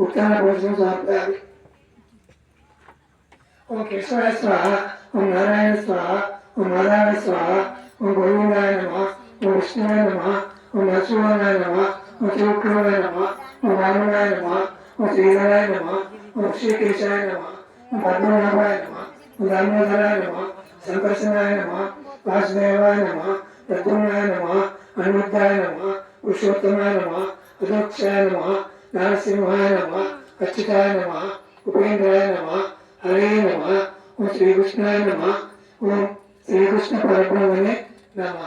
उत्तम भोजनं समर्पयामि ओम केशवाय स्वाहा ओम नारायण स्वाहा ओम माधवाय स्वाहा ओम गोविंदाय नमः ओम विष्णुवाय नमः ओम नरसिंहाय नमः ओम त्रिविक्रमाय नमः ओम वामनाय नमः ओम श्रीधराय नमः ओम श्रीकेशाय नमः ओम पद्मनाभाय नमः ओम दामोदराय नमः संकर्षणाय नमः वासुदेवाय नमः प्रद्युम्नाय नमः अनिरुद्धाय नमः पुरुषोत्तमाय नमः अधोक्षाय नमः నరసింహాయ నమ అచ్యుతాయ నమ ఉపేంద్రాయ నమ హరే నమ ఓం శ్రీకృష్ణాయ నమ ఓం శ్రీకృష్ణ పరబ్రహ్మణే నమ.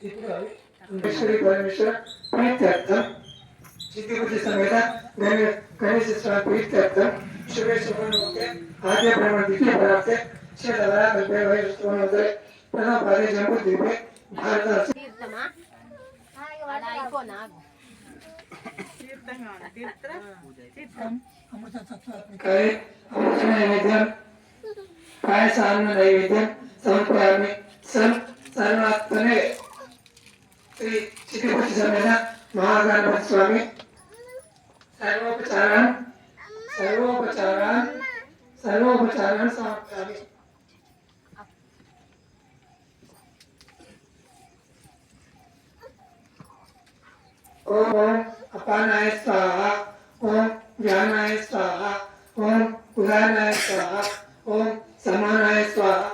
ఇప్పుడు శ్రీ పరమేశ్వర ప్రీత్యర్థం చిత్తిబుద్ధి సమేత గణేశ స్వామి ప్రీత్యర్థం శుభే శుభమూర్తే ఆద్య బ్రహ్మ ద్వితీయ ప్రాప్తే శ్రీ లవరా నలభై వయసు శుభమూర్తే ప్రథమ పాదే అయిపోనా? करे अमृत नैवेद्यम काय सामने नैवेद्यम समर्पयामि सर्व सर्वात्मने श्री चितिपति समेत महागणपति स्वामी सर्वोपचारान् सर्वोपचारान् सर्वोपचारान् समर्पयामि ओम ओम अपानाय स्वाहा ओम ज्ञानाय स्वाहा ओम उदानाय स्वाहा ओम समानाय स्वाहा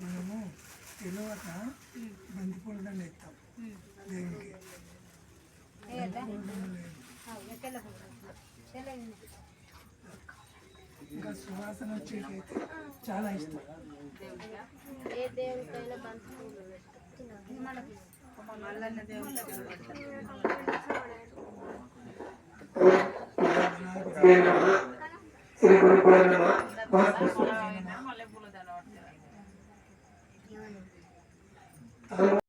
మనము తెలియక బంతిపూల దండ ఎత్తాం దేవునికి ఇంకా సువాసన వచ్చేటైతే చాలా ఇష్టం. ఏ దేవుడికైనా బంతి మల్లన్న దేవుడు మల్లెపూల